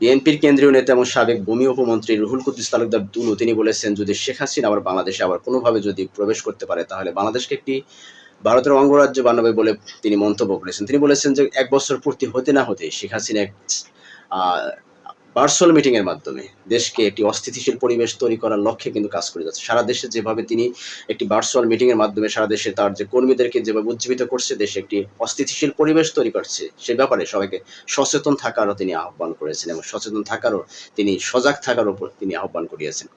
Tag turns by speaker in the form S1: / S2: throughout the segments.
S1: বিএনপির কেন্দ্রীয় নেতা এবং সাবেক ভূমি উপমন্ত্রী রুহুল কুদ্দিস তালুকদার দুলু, তিনি বলেছেন, যদি শেখ হাসিনা আবার বাংলাদেশে আবার কোনোভাবে যদি প্রবেশ করতে পারে, তাহলে বাংলাদেশকে একটি ভারতের অঙ্গরাজ্য বানাবে বলে তিনি মন্তব্য করেছেন। তিনি বলেছেন যে, এক বছর পূর্তি হতে না হতে শেখ হাসিনা ভার্চুয়াল মিটিং এর মাধ্যমে দেশকে একটি অস্থিতিশীল পরিবেশ তৈরি করার লক্ষ্যে কিন্তু কাজ করে যাচ্ছে। সারা দেশে যেভাবে তিনি একটি ভার্চুয়াল মিটিং এর মাধ্যমে সারা দেশে তার যে কর্মীদেরকে যেভাবে উজ্জীবিত করছে, দেশে একটি অস্থিতিশীল পরিবেশ তৈরি করছে, সে ব্যাপারে সবাইকে সচেতন থাকারও তিনি আহ্বান করেছেন এবং সচেতন থাকারও তিনি সজাগ থাকার উপর তিনি আহ্বান করিয়েছেন।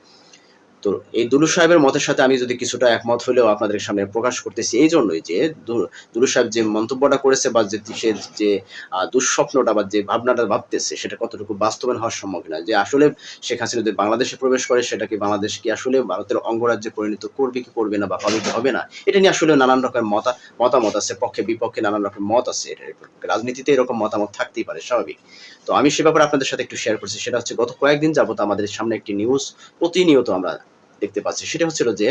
S1: তো এই দুলু সাহেবের মতের সাথে আমি যদি কিছুটা একমত হলেও আপনাদের সামনে প্রকাশ করতেছি এই জন্যই যে দুলু সাহেব যে মন্তব্যটা করেছে বা যে সে যে দুঃস্বপ্নটা বা যে ভাবনাটা ভাবতেছে সেটা কতটুকু বাস্তবায়ন হওয়ার সম্মুখীন হয় যে আসলে শেখ হাসিনা যদি বাংলাদেশে প্রবেশ করে, সেটা কি বাংলাদেশ কি আসলে ভারতের অঙ্গরাজ্যে পরিণত করবে কি করবে না বা কি হবে না? এটা নিয়ে আসলে নানান রকমের মতা, মতামত আছে, পক্ষে বিপক্ষে নানান রকম মত আছে। রাজনীতিতে এরকম মতামত থাকতেই পারে, স্বাভাবিক। তো আমি সে ব্যাপারে আপনাদের সাথে একটু শেয়ার করছি। সেটা হচ্ছে গত কয়েকদিন যাবত আমাদের সামনে একটি নিউজ প্রতিনিয়ত আমরা দেখতে পাচ্ছি। সেটা হচ্ছিল যে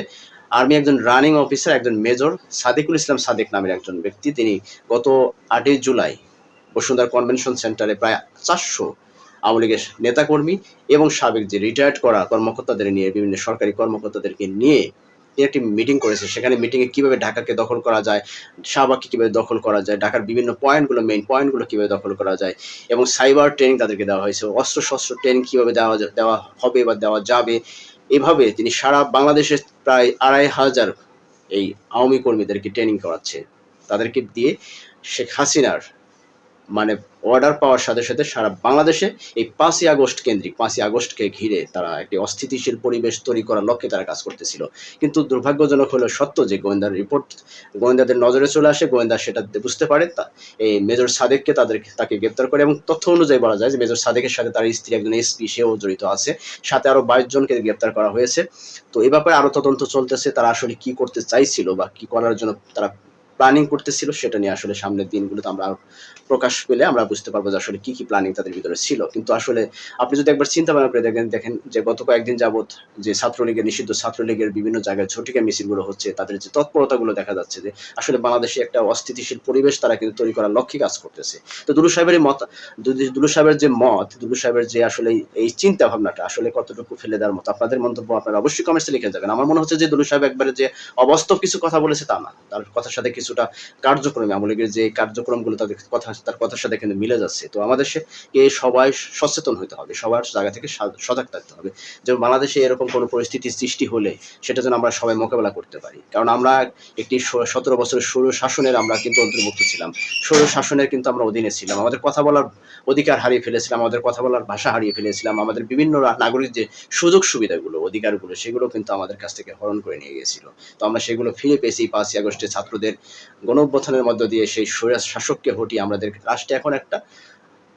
S1: আর্মি একজন রানিং অফিসার একজন মেজর সাদেকুল ইসলাম সাদেক নামের একজন ব্যক্তি। তিনি গত আটই জুলাই বসুন্ধরা কনভেনশন সেন্টারে প্রায় চারশো আওয়ামী লীগের নেতাকর্মী এবং সাবেক যে রিটায়ার্ড করা কর্মকর্তাদের নিয়ে, বিভিন্ন সরকারি কর্মকর্তাদেরকে নিয়ে একটি মিটিং করেছে। সেখানে মিটিংয়ে কীভাবে ঢাকাকে দখল করা যায়, শাহবাগকে কীভাবে দখল করা যায়, ঢাকার বিভিন্ন পয়েন্টগুলো মেইন পয়েন্টগুলো কীভাবে দখল করা যায় এবং সাইবার ট্রেনিং তাদেরকে দেওয়া হয়েছে। অস্ত্র শস্ত্র ট্রেনিং কীভাবে দেওয়া দেওয়া হবে বা দেওয়া যাবে এভাবে তিনি সারা বাংলাদেশে প্রায় আড়াই হাজার এই আওয়ামী কর্মীদেরকে ট্রেনিং করাচ্ছে। তাদেরকে দিয়ে শেখ হাসিনার মানে অর্ডার পাওয়ার সাথে সাথে সারা বাংলাদেশে এই পাঁচই আগস্ট কেন্দ্রিক, পাঁচই আগস্টকে ঘিরে তারা একটি অস্থিতিশীল পরিবেশ তৈরি করার লক্ষ্যে তারা কাজ করতেছিল। কিন্তু দুর্ভাগ্যজনক হলো সত্য যে গোয়েন্দার রিপোর্ট গোয়েন্দাদের নজরে চলে আসে, গোয়েন্দা সেটা বুঝতে পারে এই মেজর সাদেককে তাদের তাকে গ্রেপ্তার করে এবং তথ্য অনুযায়ী বলা যায় যে মেজর সাদেকের সাথে তার স্ত্রী একজন এসপি, সেও জড়িত আছে। সাথে আরও বাইশ জনকে গ্রেপ্তার করা হয়েছে। তো এ ব্যাপারে আরও তদন্ত চলতেছে, তারা আসলে কি করতে চাইছিল বা কি করার জন্য তারা প্ল্যানিং করতেছিল সেটা নিয়ে আসলে সামনের দিনগুলোতে আমরা প্রকাশ পেলে আমরা বুঝতে পারব যে আসলে কি কি প্ল্যানিং তাদের ভিতরে ছিল। কিন্তু আসলে আপনি যদি একবার চিন্তা ভাবনা করে দেখেন দেখেন যে গত কয়েকদিন যাবত যে ছাত্রলীগের, নিষিদ্ধ ছাত্রলীগের বিভিন্ন জায়গায় ঝটিকা মিছিলগুলো হচ্ছে, তাদের যে তৎপরতাগুলো দেখা যাচ্ছে যে আসলে বাংলাদেশে একটা অস্থিতিশীল পরিবেশ তারা কিন্তু তৈরি করার লক্ষ্যে কাজ করতেছে। তো দুলু সাহেবের মত দুলু- সাহেবের যে মত, দুলু সাহেবের যে আসলে এই- চিন্তা ভাবনাটা আসলে কতটুকু ফেলে দেওয়ার মতো, আপনাদের মন্তব্য আপনারা অবশ্যই কমেন্টসে লিখে যাবেন। আমার মনে হচ্ছে যে দুলু সাহেব একবারে যে অবাস্তব কিছু কথা বলেছে তা না। তার কথার সাথে কিছুটা কার্যক্রমে আওয়ামী লীগের যে কার্যক্রমগুলো তাদের কথা তার কথার সাথে কিন্তু মিলে যাচ্ছে। তো আমাদের কে সবাই সচেতন হতে হবে, সবার জায়গা থেকে সজাগ থাকতে হবে। যে বাংলাদেশে এরকম কোনো পরিস্থিতি সৃষ্টি হলে সেটা যেন আমরা সবাই মোকাবেলা করতে পারি। কারণ আমরা একটি সতেরো বছরের সৌর শাসনের আমরা কিন্তু অন্তর্ভুক্ত ছিলাম। সৌর শাসনের কিন্তু আমরা অধীনে ছিলাম। আমাদের কথা বলার অধিকার হারিয়ে ফেলেছিলাম, আমাদের কথা বলার ভাষা হারিয়ে ফেলেছিলাম, আমাদের বিভিন্ন নাগরিক যে সুযোগ সুবিধাগুলো, অধিকারগুলো, সেগুলো কিন্তু আমাদের কাছ থেকে হরণ করে নিয়ে গেছিল তো আমরা সেগুলো ফিরে পেয়েছি পাঁচই আগস্টে ছাত্রদের গণঅভ্যুত্থানের মধ্য দিয়ে সেই শাসককে হটিয়ে আমাদের রাষ্ট্রে এখন একটা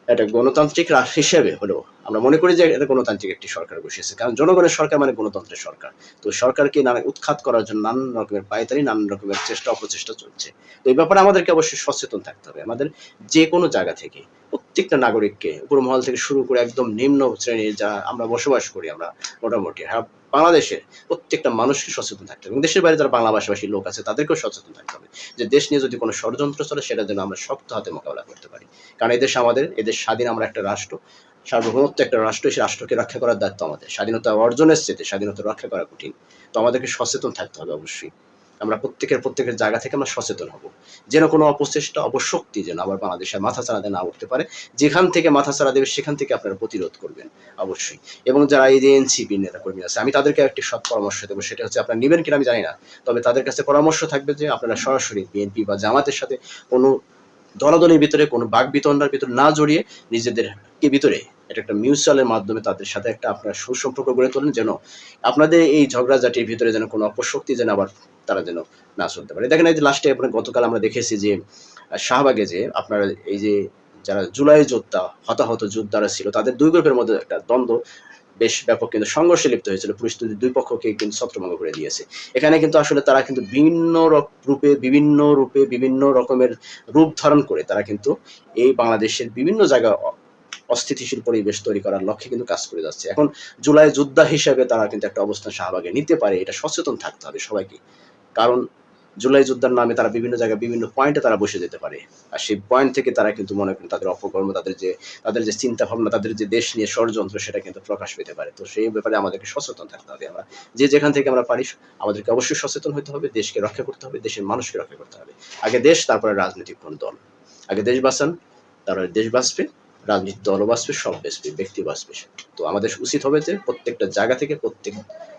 S1: একটা গণতান্ত্রিক রাষ্ট্র হিসেবে হলেও আমরা মনে করি যে এটা গণতান্ত্রিক একটি সরকার বসিয়েছে। কারণ জনগণের সরকার মানে গণতন্ত্রের সরকার। তো সরকারকে নানা উৎখাত করার জন্য নানান রকমের পায়তারি, নানান রকমের চেষ্টা, অপচেষ্টা চলছে। তো এই ব্যাপারে আমাদেরকে অবশ্যই সচেতন থাকতে হবে। আমাদের যে কোনো জায়গা থেকে প্রত্যেকটা নাগরিককে উপর মহল থেকে শুরু করে একদম নিম্ন শ্রেণির যা আমরা বসবাস করি আমরা মোটামুটি হ্যাঁ বাংলাদেশে প্রত্যেকটা মানুষকে সচেতন থাকতে হবে এবং দেশের বাইরে যারা বাংলা ভাষাভাষী লোক আছে তাদেরকেও সচেতন থাকতে হবে যে দেশ নিয়ে যদি কোনো ষড়যন্ত্র চলে সেটা যেন আমরা শক্ত হাতে মোকাবেলা করতে পারি। কারণ এদেশ আমাদের, এদেশ স্বাধীন আমরা একটা রাষ্ট্র, সার্বভৌমত্ব একটা রাষ্ট্র, সেই রাষ্ট্রকে রক্ষা করার দায়িত্ব আমাদের। স্বাধীনতা অর্জনের চেতে স্বাধীনতা রক্ষা করা কঠিন। তো আমাদেরকে সচেতন থাকতে হবে অবশ্যই। আমরা প্রত্যেকের প্রত্যেকের জায়গা থেকে আমরা সচেতন হব। যেন কোনো অপচেষ্টা অবশ্যক্তি যেন আবার বাংলাদেশের মাথা চাড়াতে না উঠতে পারে, যেখান থেকে মাথা চাড়া দেবে সেখান থেকে আপনারা প্রতিরোধ করবেন, অবশ্যই। এবং যারা এই যে এনসিপি নেতা কর্মী আছে, আমি তাদেরকে একটি সৎ পরামর্শ দেবো, সেটা হচ্ছে আপনারা নেবেন কিনা আমি জানি না, তবে তাদের কাছে পরামর্শ থাকবে যে আপনারা সরাসরি বিএনপি বা জামাতের সাথে কোনো দলাদলের ভিতরে, কোনো বাক বিতণ্ডার ভিতরে না জড়িয়ে নিজেদেরকে ভিতরে এটা একটা মিউচুয়ালের মাধ্যমে তাদের সাথে একটা আপনার সুসম্পর্ক গড়ে তোলেন যেন আপনাদের এই ঝগড়াঝাটির ভিতরে যেন কোনো অপশক্তি যেন আবার তারা যেন না চলতে পারে। দেখেন এই যে লাস্টে আপনার গতকাল আমরা দেখেছি যে শাহবাগে যে আপনার এই যে যারা জুলাই যোদ্ধা, হতাহত যোদ্ধারা ছিল, তাদের দুই গ্রুপের মধ্যে একটা দ্বন্দ্ব বেশ ব্যাপক কিন্তু সংঘর্ষে লিপ্ত হয়েছিল। কিন্তু দুই পক্ষকে কিন্তু ছত্রভঙ্গ করে দিয়েছে। এখানে কিন্তু আসলে তারা কিন্তু বিভিন্ন রূপে বিভিন্ন রূপে, বিভিন্ন রকমের রূপ ধারণ করে তারা কিন্তু এই বাংলাদেশের বিভিন্ন জায়গা অস্থিতিশীল পরিবেশ তৈরি করার লক্ষ্যে কিন্তু কাজ করে যাচ্ছে। এখন জুলাই যোদ্ধা হিসেবে তারা কিন্তু একটা অবস্থান শাহবাগে নিতে পারে, এটা সচেতন থাকতে হবে সবাইকে। কারণ জুলাই যোদ্ধার নামে তারা বিভিন্ন জায়গায় বিভিন্ন পয়েন্টে তারা বসে যেতে পারে। আর সেই পয়েন্ট থেকে তারা কিন্তু মনে করেন তাদের অপকর্ম, তাদের যে তাদের যে চিন্তা ভাবনা তাদের যে দেশ নিয়ে ষড়যন্ত্র, সেটা কিন্তু প্রকাশ পেতে পারে। তো সেই ব্যাপারে আমাদেরকে সচেতন থাকতে হবে। আমরা যে যেখান থেকে আমরা পারি, আমাদেরকে অবশ্যই সচেতন হতে হবে, দেশকে রক্ষা করতে হবে, দেশের মানুষকে রক্ষা করতে হবে। আগে দেশ, তারপরে রাজনৈতিক কোন দল। আগে দেশ বাঁচান, তারপরে দেশ বাঁচবে রাজনীতি দলও বাঁচবে, সব বাঁচবে, ব্যক্তি বাঁচবে। তো আমাদের উচিত হবে যে প্রত্যেকটা জায়গা থেকে প্রত্যেক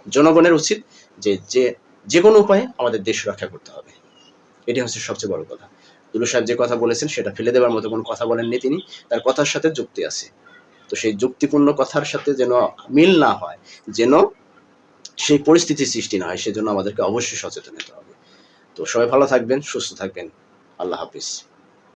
S1: জনগণের উচিত যে যে যে কোনো উপায়ে আমাদের দেশ রক্ষা করতে হবে। এটি হচ্ছে সবচেয়ে বড় কথা। দুলু সাহেব যে কথা বলেছেন, সেটা ফেলে দেওয়ার মতো কোনো কথা বলেননি তিনি। তার কথার সাথে যুক্তি আছে। তো সেই যুক্তিপূর্ণ কথার সাথে যেন মিল না হয়, যেন সেই পরিস্থিতির সৃষ্টি না হয়, সেজন্য আমাদেরকে অবশ্যই সচেতন হতে হবে। তো সবাই ভালো থাকবেন, সুস্থ থাকবেন। আল্লাহ হাফিজ।